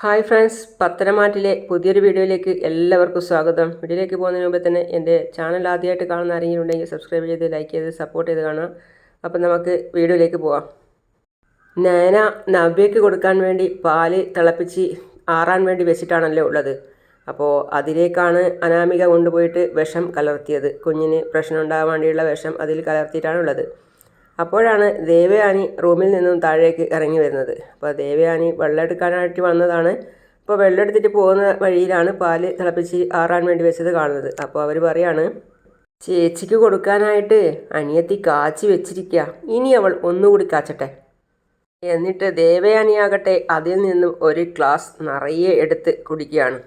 Hi friends പത്തനംമാറ്റിലെ പുതിയൊരു വീഡിയോയിലേക്ക് എല്ലാവർക്കും സ്വാഗതം. വീഡിയോയിലേക്ക് പോകുന്നതിന് മുമ്പ് തന്നെ എന്റെ ചാനൽ ആദ്യമായിട്ട് കാണുന്ന ആരെങ്കിലും ഉണ്ടെങ്കിൽ സബ്സ്ക്രൈബ് ചെയ്ത് ലൈക്ക് ചെയ്ത് സപ്പോർട്ട് ചെയ്ത് കാണാം അപ്പം നമുക്ക് വീഡിയോയിലേക്ക് പോവാം. നയന നവ്യയ്ക്ക് കൊടുക്കാൻ വേണ്ടി പാൽ തിളപ്പിച്ച് ആറാൻ വേണ്ടി വെച്ചിട്ടാണല്ലോ ഉള്ളത്. അപ്പോൾ അതിലേക്കാണ് അനാമിക കൊണ്ടുപോയിട്ട് വിഷം കലർത്തിയത്. കുഞ്ഞിന് പ്രശ്നം ഉണ്ടാകാൻ വേണ്ടിയുള്ള വിഷം അതിൽ കലർത്തിയിട്ടാണുള്ളത്. അപ്പോഴാണ് ദേവയാനി റൂമിൽ നിന്നും താഴേക്ക് ഇറങ്ങി വരുന്നത്. അപ്പോൾ ദേവയാനി വെള്ളം എടുക്കാനായിട്ട് വന്നതാണ്. അപ്പോൾ വെള്ളം എടുത്തിട്ട് പോകുന്ന വഴിയിലാണ് പാൽ തിളപ്പിച്ച് ആറാൻ വേണ്ടി വെച്ചത് കാണുന്നത്. അപ്പോൾ അവർ പറയാണ് ചേച്ചിക്ക് കൊടുക്കാനായിട്ട് അനിയത്തി കാച്ചി വെച്ചിരിക്കുക ഇനി അവൾ ഒന്നുകൂടി കാച്ചട്ടെ. എന്നിട്ട് ദേവയാനിയാകട്ടെ അതിൽ നിന്നും ഒരു ഗ്ലാസ് നിറയെ എടുത്ത് കുടിക്കുകയാണ്.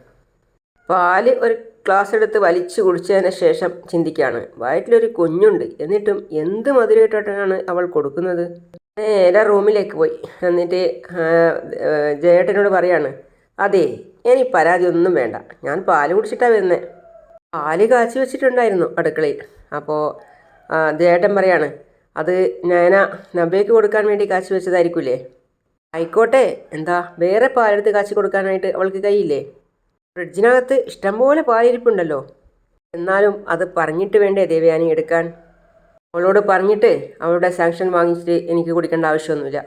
പാൽ ഒരു ഗ്ലാസ് എടുത്ത് വലിച്ചു കുടിച്ചതിന് ശേഷം ചിന്തിക്കുകയാണ്. വയറ്റിലൊരു കുഞ്ഞുണ്ട്. എന്നിട്ടും എന്ത് മധുരമായിട്ടാണ് അവൾ കൊടുക്കുന്നത്? നേരെ റൂമിലേക്ക് പോയി. എന്നിട്ട് ജയേട്ടനോട് പറയാണ് അതെ ഇനി പരാതി ഒന്നും വേണ്ട. ഞാൻ പാൽ കുടിച്ചിട്ടാണ് വരുന്നത് പാൽ കാച്ചി വെച്ചിട്ടുണ്ടായിരുന്നു അടുക്കളയിൽ. അപ്പോൾ ജയേട്ടൻ പറയാണ് അത് ഞാന നബേക്ക് കൊടുക്കാൻ വേണ്ടി കാച്ചി വെച്ചതായിരിക്കൂലേ? ആയിക്കോട്ടെ. എന്താ വേറെ പാലെടുത്ത് കാച്ചി കൊടുക്കാനായിട്ട് അവൾക്ക് കയ്യില്ലേ? ഫ്രിഡ്ജിനകത്ത് ഇഷ്ടംപോലെ പാലിരിപ്പുണ്ടല്ലോ. എന്നാലും അത് പറഞ്ഞിട്ട് വേണ്ടേ ദേവയാനി എടുക്കാൻ? അവളോട് പറഞ്ഞിട്ട് അവളുടെ സാങ്ഷൻ വാങ്ങിച്ചിട്ട് എനിക്ക് കുടിക്കേണ്ട ആവശ്യമൊന്നുമില്ല.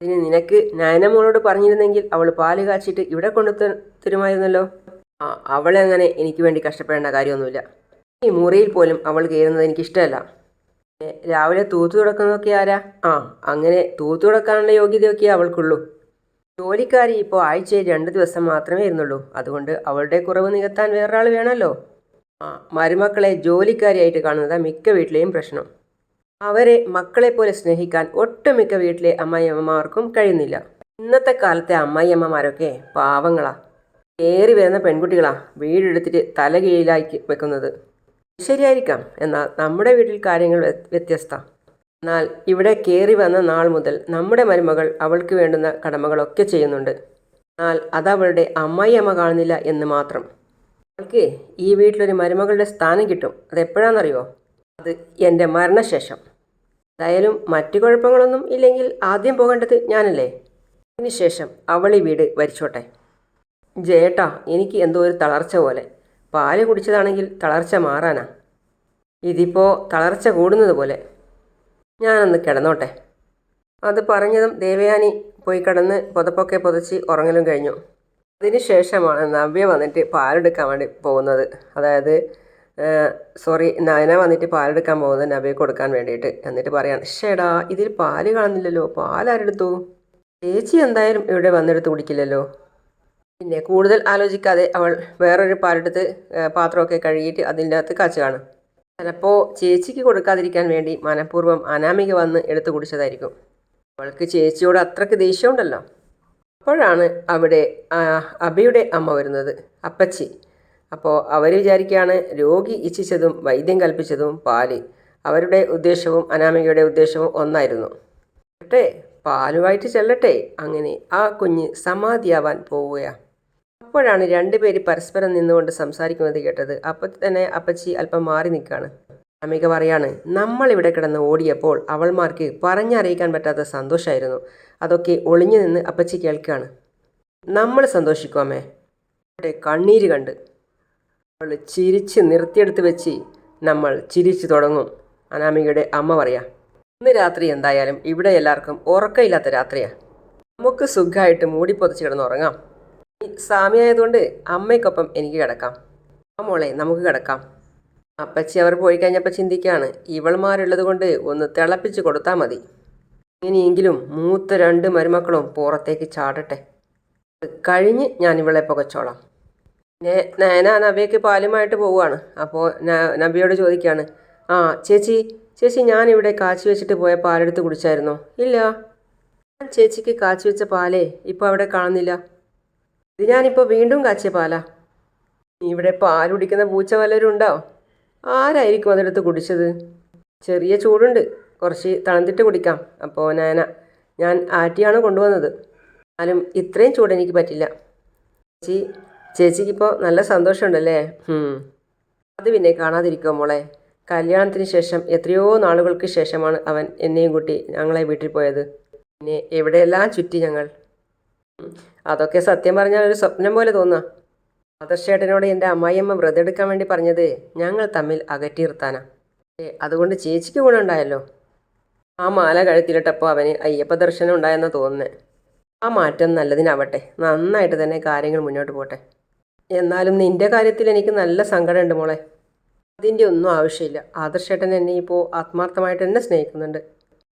ഇനി നിനക്ക് നയന മോളോട് പറഞ്ഞിരുന്നെങ്കിൽ അവൾ പാൽ കാച്ചിട്ട് ഇവിടെ കൊണ്ടു തരുമായിരുന്നല്ലോ. അവളെ അങ്ങനെ എനിക്ക് വേണ്ടി കഷ്ടപ്പെടേണ്ട കാര്യമൊന്നുമില്ല. ഈ മുറിയിൽ പോലും അവൾ കയറുന്നത് എനിക്കിഷ്ടമല്ല രാവിലെ തൂത്തു തുടക്കുന്നതൊക്കെ ആരാ? ആ അങ്ങനെ തൂത്തു തുടക്കാനുള്ള യോഗ്യതയൊക്കെ അവൾക്കുള്ളൂ. ജോലിക്കാരി ഇപ്പോൾ ആഴ്ചയിൽ രണ്ട് ദിവസം മാത്രമേ ഇരുന്നുള്ളൂ. അതുകൊണ്ട് അവളുടെ കുറവ് നികത്താൻ വേറൊരാൾ വേണമല്ലോ? ആ മരുമക്കളെ ജോലിക്കാരിയായിട്ട് കാണുന്നതാ മിക്ക വീട്ടിലെയും പ്രശ്നം. അവരെ മക്കളെ പോലെ സ്നേഹിക്കാൻ ഒട്ടുമിക്ക വീട്ടിലെ അമ്മായിയമ്മമാർക്കും കഴിയുന്നില്ല. ഇന്നത്തെ കാലത്തെ അമ്മായിയമ്മമാരൊക്കെ പാവങ്ങളാ. കയറി വരുന്ന പെൺകുട്ടികളാ വീടെടുത്തിട്ട് തല കീഴിലാക്കി വെക്കുന്നത്. ശരിയായിരിക്കാം. എന്നാൽ നമ്മുടെ വീട്ടിൽ കാര്യങ്ങൾ വ്യത്യസ്തമാണ് വ്യത്യസ്ത. എന്നാൽ ഇവിടെ കയറി വന്ന നാൾ മുതൽ നമ്മുടെ മരുമകൾ അവൾക്ക് വേണ്ടുന്ന കടമകളൊക്കെ ചെയ്യുന്നുണ്ട്. എന്നാൽ അതവളുടെ അമ്മായിയമ്മ കാണുന്നില്ല എന്ന് മാത്രം. അവൾക്ക് ഈ വീട്ടിലൊരു മരുമകളുടെ സ്ഥാനം കിട്ടും. അതെപ്പോഴാണെന്നറിയോ? അത് എന്റെ മരണശേഷം. എന്തായാലും മറ്റു കുഴപ്പങ്ങളൊന്നും ഇല്ലെങ്കിൽ ആദ്യം പോകേണ്ടത് ഞാനല്ലേ? അതിനുശേഷം അവൾ ഈ വീട് വരിച്ചോട്ടെ ജേട്ടാ എനിക്ക് എന്തോ ഒരു തളർച്ച പോലെ. പാൽ കുടിച്ചതാണെങ്കിൽ തളർച്ച മാറാനാ. ഇതിപ്പോൾ തളർച്ച കൂടുന്നത് പോലെ. ഞാനൊന്ന് കിടന്നോട്ടെ. അത് പറഞ്ഞതും ദേവയാനി പോയി കിടന്ന് പുതപ്പൊക്കെ പുതച്ച് ഉറങ്ങലും കഴിഞ്ഞു. അതിനുശേഷമാണ് നവ്യ വന്നിട്ട് പാലെടുക്കാൻ വേണ്ടി പോകുന്നത്. അതായത് സോറി നയന വന്നിട്ട് പാലെടുക്കാൻ പോകുന്നത് നവ്യക്ക് കൊടുക്കാൻ വേണ്ടിയിട്ട്. എന്നിട്ട് പറയാം ഷേടാ ഇതിൽ പാൽ കാണുന്നില്ലല്ലോ. പാലാരെടുത്തു? ചേച്ചി എന്തായാലും ഇവിടെ വന്നെടുത്ത് കുടിക്കില്ലല്ലോ. പിന്നെ കൂടുതൽ ആലോചിക്കാതെ അവൾ വേറൊരു പാലെടുത്ത് പാത്രമൊക്കെ കഴുകിയിട്ട് അതിന്റെ അകത്ത് കാച്ചുകയാണ് ചിലപ്പോൾ ചേച്ചിക്ക് കൊടുക്കാതിരിക്കാൻ വേണ്ടി മനഃപൂർവം അനാമിക വന്ന് എടുത്തു കുടിച്ചതായിരിക്കും. അവൾക്ക് ചേച്ചിയോട് അത്രയ്ക്ക് ദേഷ്യമുണ്ടല്ലോ. അപ്പോഴാണ് അവിടെ അബിയുടെ അമ്മ വരുന്നത് അപ്പച്ചി. അപ്പോൾ അവർ വിചാരിക്കുകയാണ് രോഗി ഇച്ഛിച്ചതും വൈദ്യം കൽപ്പിച്ചതും പാൽ. അവരുടെ ഉദ്ദേശവും അനാമികയുടെ ഉദ്ദേശവും ഒന്നായിരുന്നു. ചെല്ലട്ടെ പാലുമായിട്ട് ചെല്ലട്ടെ അങ്ങനെ ആ കുഞ്ഞ് സമാധിയാവാൻ പോവുകയാണ് അപ്പോഴാണ് രണ്ടുപേര് പരസ്പരം നിന്നുകൊണ്ട് സംസാരിക്കുന്നത് കേട്ടത്. അപ്പോൾ തന്നെ അപ്പച്ചി അല്പം മാറി നിൽക്കുകയാണ് അമിക പറയാണ് നമ്മൾ ഇവിടെ കിടന്ന് ഓടിയപ്പോൾ അവൾമാർക്ക് പറഞ്ഞറിയിക്കാൻ പറ്റാത്ത സന്തോഷമായിരുന്നു അതൊക്കെ ഒളിഞ്ഞു നിന്ന് അപ്പച്ചി കേൾക്കുകയാണ് നമ്മൾ സന്തോഷിക്കുമേ അവിടെ കണ്ണീര് കണ്ട് അവൾ ചിരിച്ച് നിർത്തിയെടുത്ത് വെച്ച് നമ്മൾ ചിരിച്ചു തുടങ്ങും. അനാമികയുടെ അമ്മ പറയാ ഇന്ന് രാത്രി എന്തായാലും ഇവിടെ എല്ലാവർക്കും ഉറക്കമില്ലാത്ത രാത്രിയാണ് നമുക്ക് സുഖമായിട്ട് മൂടിപ്പൊതിച്ച് കിടന്ന് ഉറങ്ങാം. സാമിയായതുകൊണ്ട് അമ്മയ്ക്കൊപ്പം എനിക്ക് കിടക്കാം. ആ മോളെ നമുക്ക് കിടക്കാം. അപ്പച്ചി അവർ പോയി കഴിഞ്ഞപ്പോൾ ചിന്തിക്കുകയാണ് ഇവൾമാരുള്ളത് കൊണ്ട് ഒന്ന് തിളപ്പിച്ച് കൊടുത്താൽ മതി. ഇങ്ങനെയെങ്കിലും മൂത്ത രണ്ട് മരുമക്കളും പുറത്തേക്ക് ചാടട്ടെ. കഴിഞ്ഞ് ഞാൻ ഇവളെ പുകച്ചോളാം. നയന നബിയൊക്കെ പാലുമായിട്ട് പോവുകയാണ്. അപ്പോൾ നബിയോട് ചോദിക്കുകയാണ് ആ ചേച്ചി ചേച്ചി ഞാൻ ഇവിടെ കാച്ചി വെച്ചിട്ട് പോയ പാലെടുത്ത് കുടിച്ചായിരുന്നോ? ഇല്ല. ചേച്ചിക്ക് കാച്ചി വെച്ച പാലേ ഇപ്പോൾ അവിടെ കാണുന്നില്ല. ഇത് ഞാനിപ്പോൾ വീണ്ടും കാച്ചിയ പാലാ ഇവിടെ പാൽ കുടിക്കുന്ന പൂച്ച വല്ലവരും ഉണ്ടോ? ആരായിരിക്കും അതെടുത്ത് കുടിച്ചത്? ചെറിയ ചൂടുണ്ട്. കുറച്ച് തണുത്തിട്ട് കുടിക്കാം. അപ്പോൾ നയന ഞാൻ ആറ്റിയാണ് കൊണ്ടുവന്നത്. എന്നാലും ഇത്രയും ചൂട് എനിക്ക് പറ്റില്ല. ചേച്ചി ചേച്ചിക്കിപ്പോൾ നല്ല സന്തോഷമുണ്ടല്ലേ? അത് പിന്നെ കാണാതിരിക്കുമോ മോളെ. കല്യാണത്തിന് ശേഷം എത്രയോ നാളുകൾക്ക് ശേഷമാണ് അവൻ എന്നെയും കൂട്ടി ഞങ്ങളെ വീട്ടിൽ പോയത്. പിന്നെ എവിടെയെല്ലാം ചുറ്റി ഞങ്ങൾ. അതൊക്കെ സത്യം പറഞ്ഞാൽ ഒരു സ്വപ്നം പോലെ തോന്നുക ആദർശേട്ടനോട് എന്റെ അമ്മായിയമ്മ വ്രതം എടുക്കാൻ വേണ്ടി പറഞ്ഞത് ഞങ്ങൾ തമ്മിൽ അകറ്റി നിർത്താനാ. ഏ, അതുകൊണ്ട് ചേച്ചിക്ക് ഗുണമുണ്ടായല്ലോ ആ മാല കഴുത്തിലിട്ടപ്പോൾ അവന് അയ്യപ്പ ദർശനം ഉണ്ടായെന്നാ തോന്നുന്നേ. ആ മാറ്റം നല്ലതിനാവട്ടെ. നന്നായിട്ട് തന്നെ കാര്യങ്ങൾ മുന്നോട്ട് പോട്ടെ. എന്നാലും നിന്റെ കാര്യത്തിൽ എനിക്ക് നല്ല സങ്കടമുണ്ട് മോളെ. അതിന്റെ ഒന്നും ആവശ്യമില്ല. ആദർശേട്ടൻ എന്നെ ഇപ്പോൾ ആത്മാർത്ഥമായിട്ട് എന്നെ സ്നേഹിക്കുന്നുണ്ട്.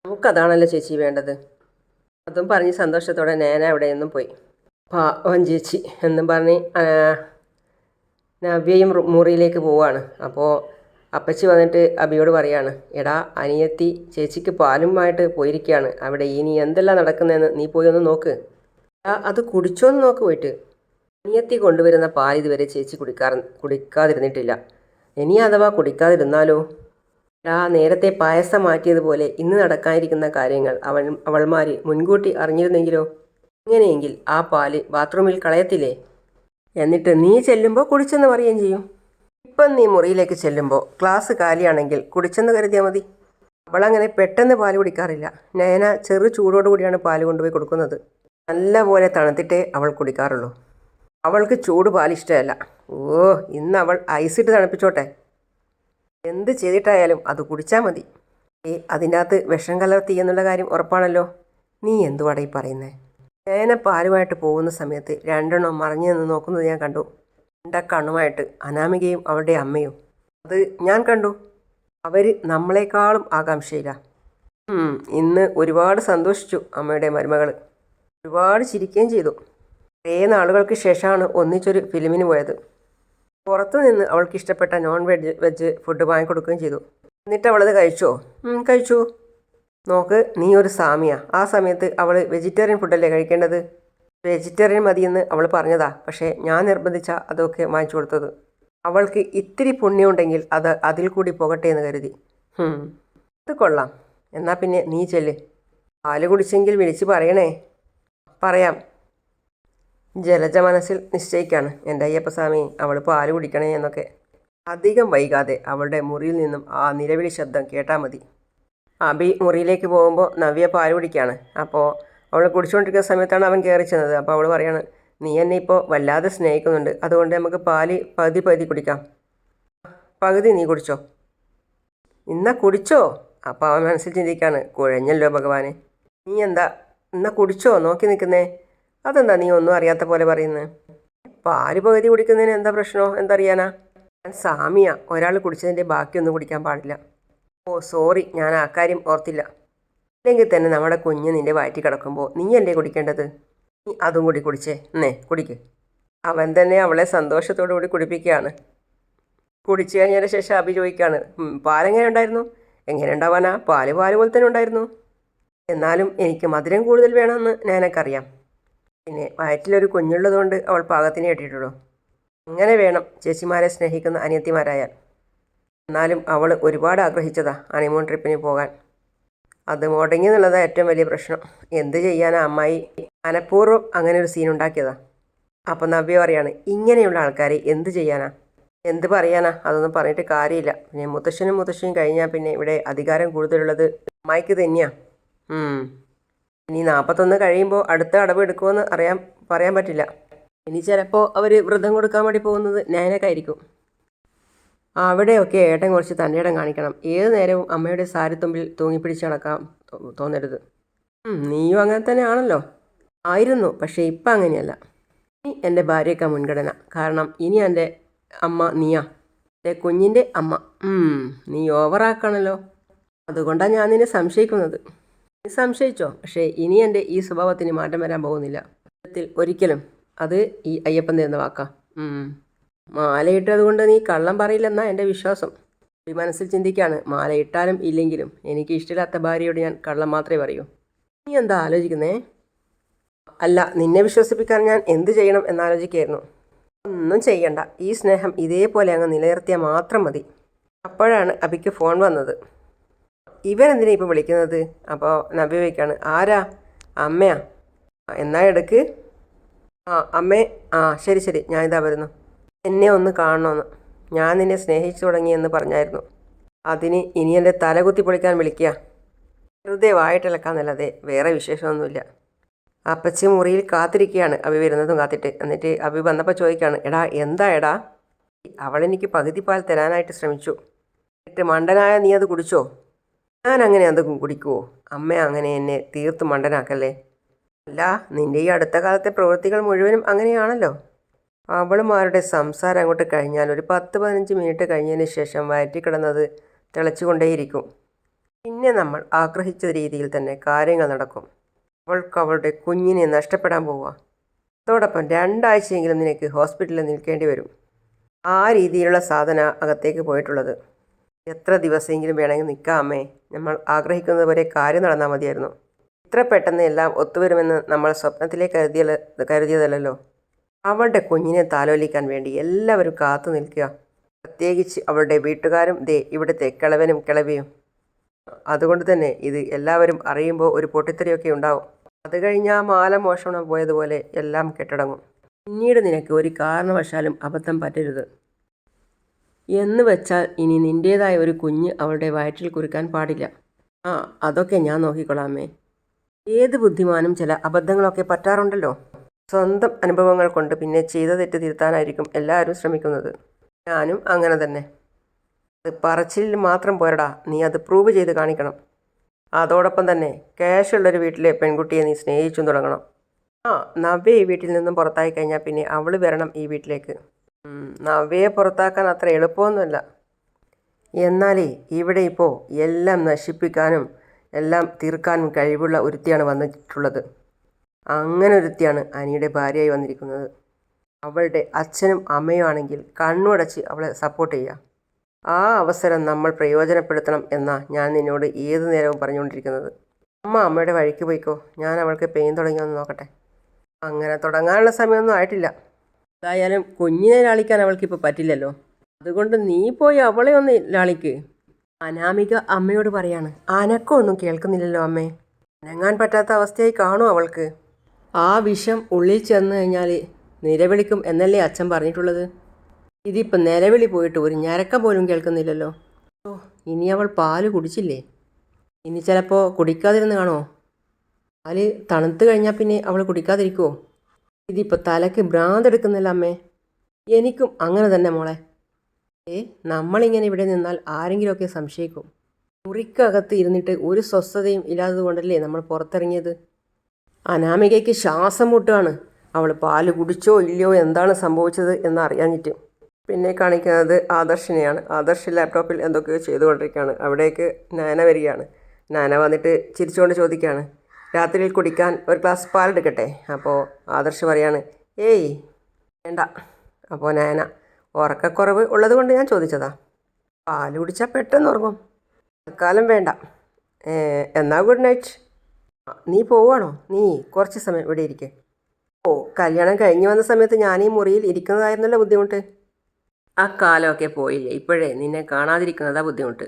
നമുക്കതാണല്ലോ ചേച്ചി വേണ്ടത്. അതും പറഞ്ഞ് സന്തോഷത്തോടെ നേന അവിടെ നിന്നും പോയി. പാവം ചേച്ചി എന്നും പറഞ്ഞ് നവ്യയും മുറിയിലേക്ക് പോവാണ്. അപ്പോൾ അപ്പച്ചി വന്നിട്ട് അബിയോട് പറയാണ് എടാ അനിയത്തി ചേച്ചിക്ക് പാലുമായിട്ട് പോയിരിക്കുകയാണ് അവിടെ ഇനി എന്തെല്ലാം നടക്കുന്നതെന്ന് നീ പോയി ഒന്ന് നോക്ക്. അത് കുടിച്ചോന്ന് നോക്ക് പോയിട്ട്. അനിയത്തി കൊണ്ടുവരുന്ന പാൽ ഇതുവരെ ചേച്ചി കുടിക്കാറ് കുടിക്കാതിരുന്നിട്ടില്ല. ഇനി അഥവാ കുടിക്കാതിരുന്നാലോ? എടാ നേരത്തെ പായസം മാറ്റിയതുപോലെ ഇന്ന് നടക്കാനിരിക്കുന്ന കാര്യങ്ങൾ അവൾ അവൾമാർ മുൻകൂട്ടി അറിഞ്ഞിരുന്നെങ്കിലോ? ഇങ്ങനെയെങ്കിൽ ആ പാൽ ബാത്റൂമിൽ കളയത്തില്ലേ? എന്നിട്ട് നീ ചെല്ലുമ്പോൾ കുടിച്ചെന്ന് പറയുകയും ചെയ്യും. ഇപ്പം നീ മുറിയിലേക്ക് ചെല്ലുമ്പോൾ ക്ലാസ് കാലിയാണെങ്കിൽ കുടിച്ചെന്ന് കരുതിയാൽ മതി. അവളങ്ങനെ പെട്ടെന്ന് പാൽ കുടിക്കാറില്ല. നയന ചെറു ചൂടോടുകൂടിയാണ് പാൽ കൊണ്ടുപോയി കൊടുക്കുന്നത്. നല്ലപോലെ തണുത്തിട്ടേ അവൾ കുടിക്കാറുള്ളൂ. അവൾക്ക് ചൂട് പാൽ ഇഷ്ടമല്ല ഓ ഇന്ന് അവൾ ഐസിട്ട് തണുപ്പിച്ചോട്ടെ. എന്ത് ചെയ്തിട്ടായാലും അത് കുടിച്ചാൽ മതി. ഏ അതിനകത്ത് വിഷം കലർത്തി എന്നുള്ള കാര്യം ഉറപ്പാണല്ലോ. നീ എന്തുവാടാ ഈ പറയുന്നേ? ചേന പാലുമായിട്ട് പോകുന്ന സമയത്ത് രണ്ടെണ്ണം മറിഞ്ഞു നിന്ന് നോക്കുന്നത് ഞാൻ കണ്ടു. എന്റെ കണ്ണുമായിട്ട് അനാമികയും അവളുടെ അമ്മയും. അത് ഞാൻ കണ്ടു. അവർ നമ്മളെക്കാളും ആകാംക്ഷയില്ല ഇന്ന് ഒരുപാട് സന്തോഷിച്ചു അമ്മയുടെ മരുമകൾ ഒരുപാട് ചിരിക്കുകയും ചെയ്തു. കുറേ നാളുകൾക്ക് ശേഷമാണ് ഒന്നിച്ചൊരു ഫിലിമിന് പോയത്. പുറത്തു നിന്ന് അവൾക്ക് ഇഷ്ടപ്പെട്ട നോൺ വെജ് വെജ് ഫുഡ് വാങ്ങിക്കൊടുക്കുകയും ചെയ്തു. എന്നിട്ട് അവളത് കഴിച്ചോ? കഴിച്ചു. നോക്ക് നീ ഒരു സാമിയ. ആ സമയത്ത് അവൾ വെജിറ്റേറിയൻ ഫുഡല്ലേ കഴിക്കേണ്ടത്? വെജിറ്റേറിയൻ മതിയെന്ന് അവൾ പറഞ്ഞതാ. പക്ഷേ ഞാൻ നിർബന്ധിച്ച അതൊക്കെ വാങ്ങിച്ചു കൊടുത്തത്. അവൾക്ക് ഇത്തിരി പുണ്യമുണ്ടെങ്കിൽ അത് അതിൽ കൂടി പോകട്ടെ എന്ന് കരുതി. അത് കൊള്ളാം. എന്നാൽ പിന്നെ നീ ചെല്ല്. പാൽ കുടിച്ചെങ്കിൽ വിളിച്ച് പറയണേ. പറയാം. ജലജ മനസ്സിൽ നിശ്ചയിക്കാണ്. എന്റെ അയ്യപ്പസ്വാമി അവൾ പാൽ കുടിക്കണേ എന്നൊക്കെ. അധികം വൈകാതെ അവളുടെ മുറിയിൽ നിന്നും ആ നിലവിളി ശബ്ദം കേട്ടാൽ മതി. അബി മുറിയിലേക്ക് പോകുമ്പോൾ നവ്യ പാൽ കുടിക്കുകയാണ് അപ്പോൾ അവൾ കുടിച്ചുകൊണ്ടിരിക്കുന്ന സമയത്താണ് അവൻ കയറി ചെന്നത്. അപ്പോൾ അവൾ പറയാണ് നീ എന്നെ ഇപ്പോൾ വല്ലാതെ സ്നേഹിക്കുന്നുണ്ട്. അതുകൊണ്ട് നമുക്ക് പാൽ പകുതി പകുതി കുടിക്കാം. പകുതി നീ കുടിച്ചോ. ഇന്നാ കുടിച്ചോ? അപ്പോൾ അവൻ മനസ്സിൽ ചിന്തിക്കുകയാണ് കുഴഞ്ഞല്ലോ ഭഗവാനെ. നീ എന്താ എന്നാ കുടിച്ചോ? നോക്കി നിൽക്കുന്നേ. അതെന്താ നീ ഒന്നും അറിയാത്ത പോലെ പറയുന്നത് പാൽ പകുതി കുടിക്കുന്നതിന് എന്താ പ്രശ്നമോ എന്തറിയാനാ? ഞാൻ സാമിയ. ഒരാൾ കുടിച്ചതിന്റെ ബാക്കിയൊന്നും കുടിക്കാൻ പാടില്ല. Oh sorry. ഞാൻ ആ കാര്യം ഓർത്തില്ല. അല്ലെങ്കിൽ തന്നെ നമ്മുടെ കുഞ്ഞ് നിന്റെ വയറ്റി കിടക്കുമ്പോൾ നീ അല്ലേ കുടിക്കേണ്ടത്? നീ അതും കൂടി കുടിച്ചേ. എന്നേ കുടിക്ക്. അവൻ തന്നെ അവളെ സന്തോഷത്തോടു കൂടി കുടിപ്പിക്കുകയാണ്. കുടിച്ചു കഴിഞ്ഞതിന് ശേഷം അഭി ചോദിക്കുകയാണ് "ഉം, പാലെങ്ങനെ ഉണ്ടായിരുന്നു? എങ്ങനെ ഉണ്ടാവാനാ? പാൽ പാൽ പോലെ തന്നെ ഉണ്ടായിരുന്നു. എന്നാലും എനിക്ക് മധുരം കൂടുതൽ വേണമെന്ന് ഞാനൊക്കറിയാം പിന്നെ വയറ്റിലൊരു കുഞ്ഞുള്ളതുകൊണ്ട് അവൾ പാകത്തിന് കേട്ടിട്ടുള്ളൂ അങ്ങനെ വേണം ചേച്ചിമാരെ സ്നേഹിക്കുന്ന അനിയത്തിമാരായാൽ. എന്നാലും അവൾ ഒരുപാട് ആഗ്രഹിച്ചതാ ഹണിമൂൺ ട്രിപ്പിന് പോകാൻ. അത് മുടങ്ങി എന്നുള്ളതാണ് ഏറ്റവും വലിയ പ്രശ്നം. എന്ത് ചെയ്യാനാ അമ്മായി? മനഃപൂർവം അങ്ങനെ ഒരു സീൻ ഉണ്ടാക്കിയതാ. അപ്പം നവ്യ പറയാണ് ഇങ്ങനെയുള്ള ആൾക്കാരെ എന്ത് ചെയ്യാനാ? എന്ത് പറയാനാ? അതൊന്നും പറഞ്ഞിട്ട് കാര്യമില്ല. പിന്നെ മുത്തശ്ശനും മുത്തശ്ശനും കഴിഞ്ഞാൽ പിന്നെ ഇവിടെ അധികാരം കൂടുതലുള്ളത് അമ്മായിക്ക് തന്നെയാ. ഇനി നാൽപ്പത്തൊന്ന് കഴിയുമ്പോൾ അടുത്ത അടവ് എടുക്കുമെന്ന് അറിയാൻ പറയാൻ പറ്റില്ല. ഇനി ചിലപ്പോൾ അവർ വ്രതം കൊടുക്കാൻ വേണ്ടി പോകുന്നത് ഞാനൊക്കെ അവിടെയൊക്കെ ഏട്ടൻ കുറച്ച് ഇടം കാണിക്കണം. ഏത് നേരവും അമ്മയുടെ സാരിത്തുമ്പിൽ തൂങ്ങിപ്പിടിച്ച് നടക്കാൻ തോ- തോന്നരുത്. നീയും അങ്ങനെ തന്നെ ആണല്ലോ ആയിരുന്നു പക്ഷേ ഇപ്പം അങ്ങനെയല്ല. ഇനി എന്റെ ഭാര്യയൊക്കെ മുൻഗണന. കാരണം ഇനി എന്റെ അമ്മ നീയാ. എന്റെ കുഞ്ഞിന്റെ അമ്മ. നീ ഓവറാക്കണല്ലോ അതുകൊണ്ടാണ് ഞാൻ നിന്നെ സംശയിക്കുന്നത്. സംശയിച്ചോ? പക്ഷേ ഇനി എന്റെ ഈ സ്വഭാവത്തിന് മാറ്റം വരാൻ പോകുന്നില്ല. ജീവിതത്തിൽ ഒരിക്കലും അത് ഈ അയ്യപ്പൻ തരുന്ന വാക്കാ. മാലയിട്ടതുകൊണ്ട് മാലയിട്ടത് കൊണ്ട് നീ കള്ളം പറയില്ലെന്നാ എന്റെ വിശ്വാസം. ഈ മനസ്സിൽ ചിന്തിക്കാണ് മാലയിട്ടാലും ഇല്ലെങ്കിലും എനിക്ക് ഇഷ്ടമില്ലാത്ത ഭാര്യയോട് ഞാൻ കള്ളം മാത്രമേ പറയൂ. നീ എന്താ ആലോചിക്കുന്നേ? അല്ല നിന്നെ വിശ്വസിപ്പിക്കാൻ ഞാൻ എന്ത് ചെയ്യണം എന്നാലോചിക്കായിരുന്നു. ഒന്നും ചെയ്യണ്ട. ഈ സ്നേഹം ഇതേപോലെ അങ്ങ് നിലനിർത്തിയാൽ മാത്രം മതി. അപ്പോഴാണ് അബിക്ക് ഫോൺ വന്നത്. ഇവരെന്തിനാ ഇപ്പോൾ വിളിക്കുന്നത്? അപ്പോൾ നബി വയ്ക്കാണ് ആരാ? അമ്മയാ? എന്നാ എടുക്ക്. ആ അമ്മേ ആ ശരി ശരി. ഞാൻ ഇതാ വരുന്നു. എന്നെ ഒന്ന് കാണണമെന്ന് ഞാൻ നിന്നെ സ്നേഹിച്ചു തുടങ്ങി എന്ന് പറഞ്ഞായിരുന്നു. അതിന് ഇനി എന്റെ തലകുത്തി പൊളിക്കാൻ വിളിക്കുക വെറുതെ വായിട്ടിളക്കാന്നല്ലാതെ വേറെ വിശേഷമൊന്നുമില്ല. അപ്പച്ചി മുറിയിൽ കാത്തിരിക്കുകയാണ് അഭി വരുന്നതും കാത്തിട്ട്. എന്നിട്ട് അഭി വന്നപ്പോൾ ചോദിക്കുകയാണ് എടാ എന്താ എടാ? അവളെനിക്ക് പകുതി പാൽ തരാനായിട്ട് ശ്രമിച്ചു. എന്നിട്ട് മണ്ടനായ നീ അത് കുടിച്ചോ? ഞാൻ അങ്ങനെ അത് കുടിക്കുവോ? അമ്മ അങ്ങനെ എന്നെ തീർത്ത് മണ്ടനാക്കല്ലേ? അല്ല നിന്റെ ഈ അടുത്ത കാലത്തെ പ്രവൃത്തികൾ മുഴുവനും അങ്ങനെയാണല്ലോ. അവളുമാരുടെ സംസാരം അങ്ങോട്ട് കഴിഞ്ഞാൽ ഒരു പത്ത് പതിനഞ്ച് മിനിറ്റ് കഴിഞ്ഞതിന് ശേഷം വയറ്റി കിടന്നത് തിളച്ചുകൊണ്ടേയിരിക്കും. പിന്നെ നമ്മൾ ആഗ്രഹിച്ച രീതിയിൽ തന്നെ കാര്യങ്ങൾ നടക്കും. അവൾക്ക് അവളുടെ കുഞ്ഞിനെ നഷ്ടപ്പെടാൻ പോവുക. അതോടൊപ്പം രണ്ടാഴ്ചയെങ്കിലും നിനക്ക് ഹോസ്പിറ്റലിൽ നിൽക്കേണ്ടി വരും. ആ രീതിയിലുള്ള സാധന അകത്തേക്ക് പോയിട്ടുള്ളത്. എത്ര ദിവസമെങ്കിലും വേണമെങ്കിൽ നിൽക്കാമേ നമ്മൾ ആഗ്രഹിക്കുന്നത് വരെ കാര്യം നടന്നാൽ മതിയായിരുന്നു. ഇത്ര പെട്ടെന്ന് എല്ലാം ഒത്തുവരുമെന്ന് നമ്മൾ സ്വപ്നത്തിലേ കരുതിയ കരുതിയതല്ലോ അവളുടെ കുഞ്ഞിനെ താലോലിക്കാൻ വേണ്ടി എല്ലാവരും കാത്തു നിൽക്കുക. പ്രത്യേകിച്ച് അവളുടെ വീട്ടുകാരും ദേ ഇവിടുത്തെ കിളവനും കിളവിയും. അതുകൊണ്ട് തന്നെ ഇത് എല്ലാവരും അറിയുമ്പോൾ ഒരു പൊട്ടിത്തെറിയൊക്കെ ഉണ്ടാവും. അത് കഴിഞ്ഞ് ആ മാല മോഷണം പോയതുപോലെ എല്ലാം കെട്ടടങ്ങും. പിന്നീട് നിനക്ക് ഒരു കാരണവശാലും അബദ്ധം പറ്റരുത്. എന്ന് വെച്ചാൽ ഇനി നിന്റേതായ ഒരു കുഞ്ഞ് അവളുടെ വയറ്റിൽ കുരുക്കാൻ പാടില്ല. ആ അതൊക്കെ ഞാൻ നോക്കിക്കൊള്ളാമേ ഏത് ബുദ്ധിമാനും ചില അബദ്ധങ്ങളൊക്കെ പറ്റാറുണ്ടല്ലോ. സ്വന്തം അനുഭവങ്ങൾ കൊണ്ട് പിന്നെ ചെയ്ത തെറ്റ് തിരുത്താനായിരിക്കും എല്ലാവരും ശ്രമിക്കുന്നത്. ഞാനും അങ്ങനെ തന്നെ. അത് പറച്ചിലിൽ മാത്രം പോരടാ. നീ അത് പ്രൂവ് ചെയ്ത് കാണിക്കണം. അതോടൊപ്പം തന്നെ ക്യാഷുള്ളൊരു വീട്ടിലെ പെൺകുട്ടിയെ നീ സ്നേഹിച്ചും തുടങ്ങണം. ആ നവ്യ ഈ വീട്ടിൽ നിന്നും പുറത്തായി കഴിഞ്ഞാൽ പിന്നെ അവൾ വരണം ഈ വീട്ടിലേക്ക്. നവ്യയെ പുറത്താക്കാൻ അത്ര എളുപ്പമൊന്നുമല്ല. എന്നാലേ ഇവിടെ ഇപ്പോൾ എല്ലാം നശിപ്പിക്കാനും എല്ലാം തീർക്കാനും കഴിവുള്ള ഒരുത്തിയാണ് വന്നിട്ടുള്ളത്. അങ്ങനെ ഒരുത്തിയാണ് അനിയുടെ ഭാര്യയായി വന്നിരിക്കുന്നത്. അവളുടെ അച്ഛനും അമ്മയും ആണെങ്കിൽ കണ്ണുടച്ച് അവളെ സപ്പോർട്ട് ചെയ്യുക. ആ അവസരം നമ്മൾ പ്രയോജനപ്പെടുത്തണം എന്നാ ഞാൻ നിന്നോട് ഏതു നേരവും പറഞ്ഞുകൊണ്ടിരിക്കുന്നത്. അമ്മ അമ്മയുടെ വഴിക്ക് പോയിക്കോ. ഞാൻ അവൾക്ക് പെയിൻ തുടങ്ങിയൊന്ന് നോക്കട്ടെ. അങ്ങനെ തുടങ്ങാനുള്ള സമയമൊന്നും ആയിട്ടില്ല. എന്തായാലും കുഞ്ഞിനെ ലാളിക്കാൻ അവൾക്കിപ്പോൾ പറ്റില്ലല്ലോ. അതുകൊണ്ട് നീ പോയി അവളെ ഒന്ന് ലാളിക്ക്. അനാമിക അമ്മയോട് പറയാണ്. അനക്കമൊന്നും കേൾക്കുന്നില്ലല്ലോ അമ്മേ. അനങ്ങാൻ പറ്റാത്ത അവസ്ഥയായി കാണും അവൾക്ക്. ആ വിഷം ഉള്ളിൽ ചെന്ന് കഴിഞ്ഞാൽ നിലവിളിക്കും എന്നല്ലേ അച്ഛൻ പറഞ്ഞിട്ടുള്ളത്? ഇതിപ്പോൾ നിലവിളി പോയിട്ട് ഒരു ഞരക്കം പോലും കേൾക്കുന്നില്ലല്ലോ. ഓ ഇനി അവൾ പാൽ കുടിച്ചില്ലേ? ഇനി ചിലപ്പോൾ കുടിക്കാതിരുന്ന് കാണുമോ പാൽ തണുത്ത് കഴിഞ്ഞാൽ പിന്നെ അവൾ കുടിക്കാതിരിക്കുമോ ഇതിപ്പോൾ തലയ്ക്ക് ഭ്രാന്തെടുക്കുന്നില്ല അമ്മേ. എനിക്കും അങ്ങനെ തന്നെ മോളെ. ഏ നമ്മളിങ്ങനെ ഇവിടെ നിന്നാൽ ആരെങ്കിലുമൊക്കെ സംശയിക്കും. മുറിക്കകത്ത് ഇരുന്നിട്ട് ഒരു സ്വസ്ഥതയും ഇല്ലാത്തതുകൊണ്ടല്ലേ നമ്മൾ പുറത്തിറങ്ങിയത്? അനാമികയ്ക്ക് ശ്വാസം മുട്ടുകയാണ് അവൾ പാൽ കുടിച്ചോ ഇല്ലയോ എന്താണ് സംഭവിച്ചത് എന്ന് അറിയാഞ്ഞിട്ട്. പിന്നെ കാണിക്കുന്നത് ആദർശിനെയാണ്. ആദർശ് ലാപ്ടോപ്പിൽ എന്തൊക്കെയോ ചെയ്തുകൊണ്ടിരിക്കുകയാണ്. അവിടേക്ക് നാന വരികയാണ്. നാന വന്നിട്ട് ചിരിച്ചുകൊണ്ട് ചോദിക്കുകയാണ്. രാത്രിയിൽ കുടിക്കാൻ ഒരു ഗ്ലാസ് പാൽ എടുക്കട്ടെ അപ്പോൾ ആദർശ് പറയാണ് ഏയ് വേണ്ട. അപ്പോൾ നയന ഉറക്കക്കുറവ് ഉള്ളത് കൊണ്ട് ഞാൻ ചോദിച്ചതാ. പാൽ കുടിച്ചാൽ പെട്ടെന്ന് ഉറങ്ങും. തൽക്കാലം വേണ്ട. എന്നാ ഗുഡ് നൈറ്റ്. നീ പോവാണോ നീ കുറച്ച് സമയം ഇവിടെ ഇരിക്കെ. ഓ കല്യാണം കഴിഞ്ഞ് വന്ന സമയത്ത് ഞാൻ ഈ മുറിയിൽ ഇരിക്കുന്നതായിരുന്നല്ലോ ബുദ്ധിമുട്ട്. ആ കാലമൊക്കെ പോയില്ലേ ഇപ്പോഴേ നിന്നെ കാണാതിരിക്കുന്നതാ ബുദ്ധിമുട്ട്.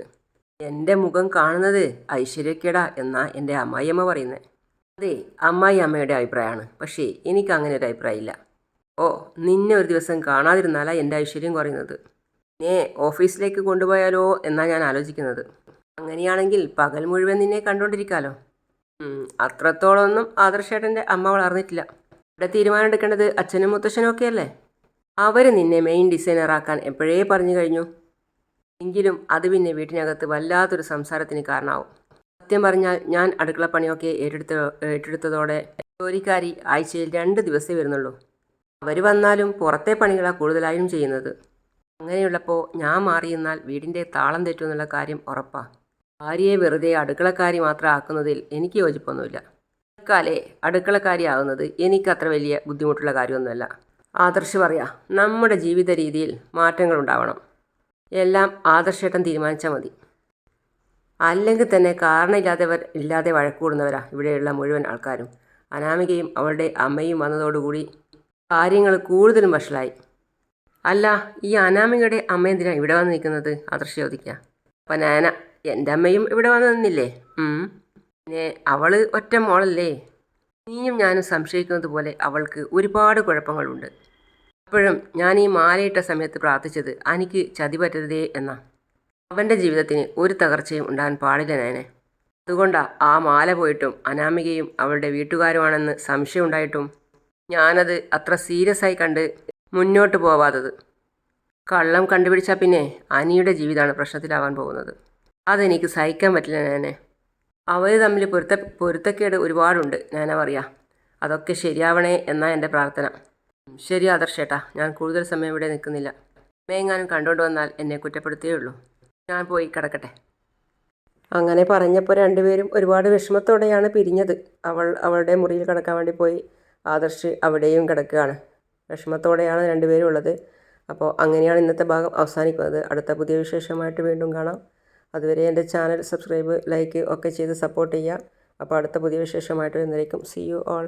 എന്റെ മുഖം കാണുന്നത് ഐശ്വര്യക്കേടാ എന്നാ എന്റെ അമ്മായിയമ്മ പറയുന്നത് അതെ അമ്മായി അമ്മയുടെ അഭിപ്രായമാണ്. പക്ഷേ എനിക്ക് അങ്ങനെ ഒരു അഭിപ്രായമില്ല. ഓ നിന്നെ ഒരു ദിവസം കാണാതിരുന്നാലാ എന്റെ ഐശ്വര്യം കുറയുന്നത്. നിന്നെ ഓഫീസിലേക്ക് കൊണ്ടുപോയാലോ എന്നാണ് ഞാൻ ആലോചിക്കുന്നത്. അങ്ങനെയാണെങ്കിൽ പകൽ മുഴുവൻ നിന്നെ കണ്ടുകൊണ്ടിരിക്കാലോ. അത്രത്തോളം അത്രത്തോളമൊന്നും ആദർശേട്ടന്റെ അമ്മ വളർന്നിട്ടില്ല. ഇവിടെ തീരുമാനം എടുക്കേണ്ടത് അച്ഛനും മുത്തശ്ശനും ഒക്കെ അല്ലേ അവർ നിന്നെ മെയിൻ ഡിസൈനറാക്കാൻ എപ്പോഴേ പറഞ്ഞു കഴിഞ്ഞു? എങ്കിലും അത് പിന്നെ വീട്ടിനകത്ത് വല്ലാത്തൊരു സംസാരത്തിന് കാരണമാവും. സത്യം പറഞ്ഞാൽ ഞാൻ അടുക്കള പണിയൊക്കെ ഏറ്റെടുത്ത ഏറ്റെടുത്തതോടെ ജോലിക്കാരി ആഴ്ചയിൽ രണ്ട് ദിവസമേ വരുന്നുള്ളൂ. അവർ വന്നാലും പുറത്തെ പണികളാണ് കൂടുതലായും ചെയ്യുന്നത്. അങ്ങനെയുള്ളപ്പോൾ ഞാൻ മാറിയെന്നാൽ വീടിന്റെ താളം തെറ്റുമെന്നുള്ള കാര്യം ഉറപ്പാണ് ഭാര്യയെ വെറുതെ അടുക്കളക്കാരി മാത്രം ആക്കുന്നതിൽ എനിക്ക് യോജിപ്പൊന്നുമില്ല. കാലേ അടുക്കളക്കാരി ആകുന്നത് എനിക്ക് അത്ര വലിയ ബുദ്ധിമുട്ടുള്ള കാര്യമൊന്നുമല്ല. ആദർശ് പറയാ നമ്മുടെ ജീവിത രീതിയിൽ മാറ്റങ്ങൾ ഉണ്ടാവണം എല്ലാം ആദർശേട്ടൻ തീരുമാനിച്ചാൽ മതി. അല്ലെങ്കിൽ തന്നെ കാരണമില്ലാത്തവർ ഇല്ലാതെ വഴക്കൂടുന്നവരാ ഇവിടെയുള്ള മുഴുവൻ ആൾക്കാരും. അനാമികയും അവളുടെ അമ്മയും വന്നതോടുകൂടി കാര്യങ്ങൾ കൂടുതലും വഷളായി. അല്ല ഈ അനാമികയുടെ അമ്മ എന്തിനാ ഇവിടെ വന്ന് നിൽക്കുന്നത്? ആദർശ് ചോദിക്കുക അപ്പം നാന എന്റെ അമ്മയും ഇവിടെ വന്ന് നിന്നില്ലേ? പിന്നെ അവൾ ഒറ്റ മോളല്ലേ? നീയും ഞാനും സംശയിക്കുന്നത് പോലെ അവൾക്ക് ഒരുപാട് കുഴപ്പങ്ങളുണ്ട്. അപ്പോഴും ഞാൻ ഈ മാലയിട്ട സമയത്ത് പ്രാർത്ഥിച്ചത് എനിക്ക് ചതി പറ്റരുതേ എന്നാ. അവന്റെ ജീവിതത്തിന് ഒരു തകർച്ചയും ഉണ്ടാകാൻ പാടില്ല നേനെ അതുകൊണ്ടാ ആ മാല പോയിട്ടും അനാമികയും അവളുടെ വീട്ടുകാരുമാണെന്ന് സംശയമുണ്ടായിട്ടും ഞാനത് അത്ര സീരിയസ് ആയി കണ്ട് മുന്നോട്ട് പോവാത്തത്. കള്ളം കണ്ടുപിടിച്ചാൽ പിന്നെ അനിയുടെ ജീവിതമാണ് പ്രശ്നത്തിലാവാൻ പോകുന്നത്. അതെനിക്ക് സഹിക്കാൻ പറ്റില്ല ഞാനെ അവർ തമ്മിൽ പൊരുത്ത പൊരുത്തക്കേട് ഒരുപാടുണ്ട് ഞാനവറിയാം അതൊക്കെ ശരിയാവണേ എന്നാ എന്റെ പ്രാർത്ഥന. ശരി ആദർശേട്ടാ ഞാൻ കൂടുതൽ സമയം ഇവിടെ നിൽക്കുന്നില്ല. മേങ്ങാനും കണ്ടുകൊണ്ട് വന്നാൽ എന്നെ കുറ്റപ്പെടുത്തിയേ ഉള്ളൂ. ഞാൻ പോയി കിടക്കട്ടെ. അങ്ങനെ പറഞ്ഞപ്പോൾ രണ്ടുപേരും ഒരുപാട് വിഷമത്തോടെയാണ് പിരിഞ്ഞത്. അവൾ അവളുടെ മുറിയിൽ കിടക്കാൻ വേണ്ടി പോയി ആദർശ് അവിടെയും കിടക്കുകയാണ്. വിഷമത്തോടെയാണ് രണ്ടുപേരും ഉള്ളത്. അപ്പോൾ അങ്ങനെയാണ് ഇന്നത്തെ ഭാഗം അവസാനിക്കുന്നത്. അടുത്ത പുതിയ വിശേഷമായിട്ട് വീണ്ടും കാണാം. അതുവരെ എന്റെ ചാനൽ സബ്സ്ക്രൈബ് ലൈക്ക് ഒക്കെ ചെയ്ത് സപ്പോർട്ട് ചെയ്യുക. അപ്പോൾ അടുത്ത പുതിയ വിശേഷമായിട്ട് വരുന്നതായിരിക്കും. C you all